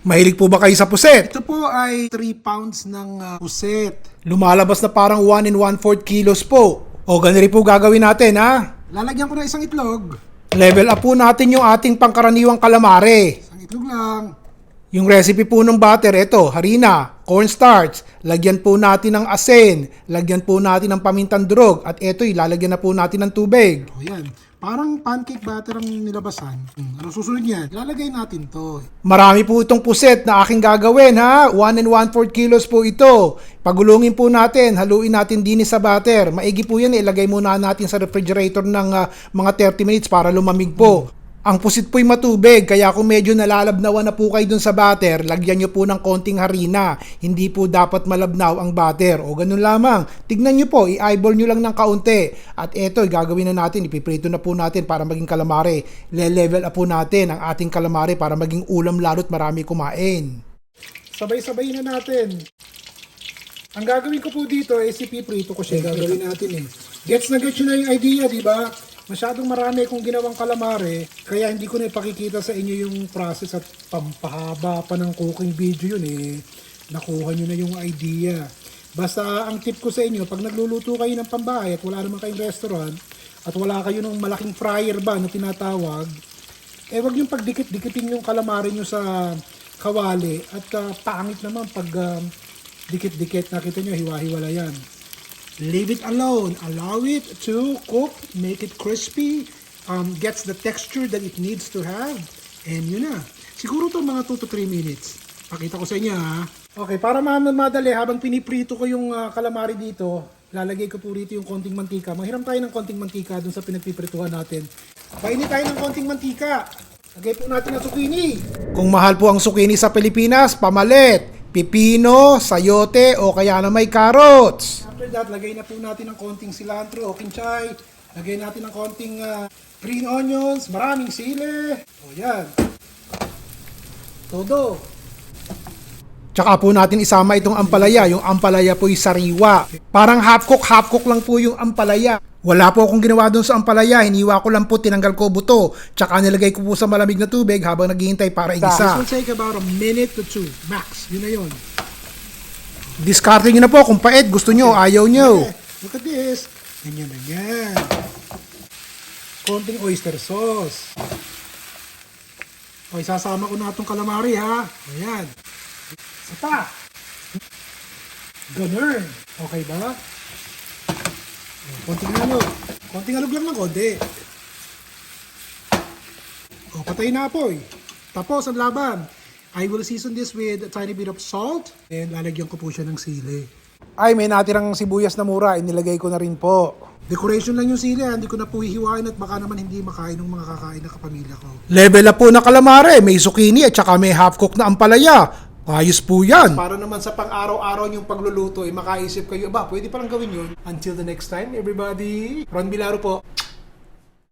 Mahilig po ba kayo sa puset? Ito po ay 3 pounds ng uh, puset. Lumalabas na parang 1 and 1 4 kilos po. O rin po gagawin natin ha. Lalagyan ko na isang itlog. Level up po natin yung ating pangkaraniwang kalamare. Isang itlog lang. Yung recipe po ng butter, ito, harina, cornstarch, lagyan po natin ng asin, lagyan po natin ng pamintang durog, at ito, ilalagyan na po natin ng tubig. O yan. Parang pancake batter ang nilabasan. Hmm, ano susunod yan? Ilalagay natin to. Marami po itong puset na aking gagawin ha. 1 and 1 4 kilos po ito. Pagulungin po natin, haluin natin din sa butter. Maigi po yan, ilagay muna natin sa refrigerator ng ah, mga 30 minutes para lumamig po. Ang pusit po'y matubig, kaya kung medyo nalalabnawan na po kayo dun sa butter, lagyan nyo po ng konting harina. Hindi po dapat malabnaw ang butter. O ganun lamang. Tignan nyo po, i-eyeball nyo lang ng kaunti. At eto, gagawin na natin, ipiprito na po natin para maging calamari. Le-level up po natin ang ating calamari para maging ulam lalo't marami kumain. Sabay-sabay na natin. Ang gagawin ko po dito ay si piprito ko siya. Gagawin natin eh. Gets na gets yun na yung idea, di ba? Masyadong marami kong ginawang kalamare, kaya hindi ko na ipakikita sa inyo yung process at pampahaba pa ng cooking video yun eh. Nakuha nyo na yung idea. Basta ang tip ko sa inyo, pag nagluluto kayo ng pambahay at wala naman kayong restaurant, at wala kayo ng malaking fryer ba na tinatawag, eh wag yung pagdikit-dikitin yung calamari nyo sa kawali at ah, pangit naman pag ah, dikit-dikit nakita nyo hiwa-hiwala yan. Leave it alone. Allow it to cook, make it crispy, um, gets the texture that it needs to have, and yun na. Siguro to mga 2 to 3 minutes. Pakita ko sa inyo ha. Okay, para ma- madali, habang piniprito ko yung ah, calamari dito, lalagay ko po rito yung konting mantika. Mahiram tayo ng konting mantika dun sa pinagpiprituhan natin. Painit tayo ng konting mantika. Lagay po natin ang zucchini. Kung mahal po ang zucchini sa Pilipinas, pamalit. Pipino, sayote, o kaya na may carrots. After that, lagay na po natin ng konting cilantro o kinchay. Lagay natin ng konting ah, green onions, maraming sili. O yan. Todo. Tsaka po natin isama itong ampalaya. Yung ampalaya po'y sariwa. Parang half cook, half cook lang po yung ampalaya. Wala po akong ginawa doon sa ampalaya. Hiniwa ko lang po, tinanggal ko buto. Tsaka nilagay ko po sa malamig na tubig habang naghihintay para This igisa. will take about a minute to two, max. Yun na yun. Discarding nyo na po kung pait, gusto nyo, ayaw nyo. Eh, look at this. Ganyan na yan. Konting oyster sauce. Okay, sasama ko na itong calamari ha. Ayan. Isa pa. Ganun. Okay ba? Konting alog. Konting alog lang ng konti. O, patay na apoy. Tapos ang laban. I will season this with a tiny bit of salt and lalagyan ko po siya ng sili. Ay, may natirang sibuyas na mura, inilagay ko na rin po. Decoration lang yung sili, ah. hindi ko na po hihiwain at baka naman hindi makain ng mga kakain na kapamilya ko. Level up po na kalamare, may zucchini at saka may half cook na ampalaya. Ayos po yan. Para naman sa pang-araw-araw yung pagluluto, ay makaisip kayo, ba, pwede palang gawin yun. Until the next time, everybody. Ron Bilaro po.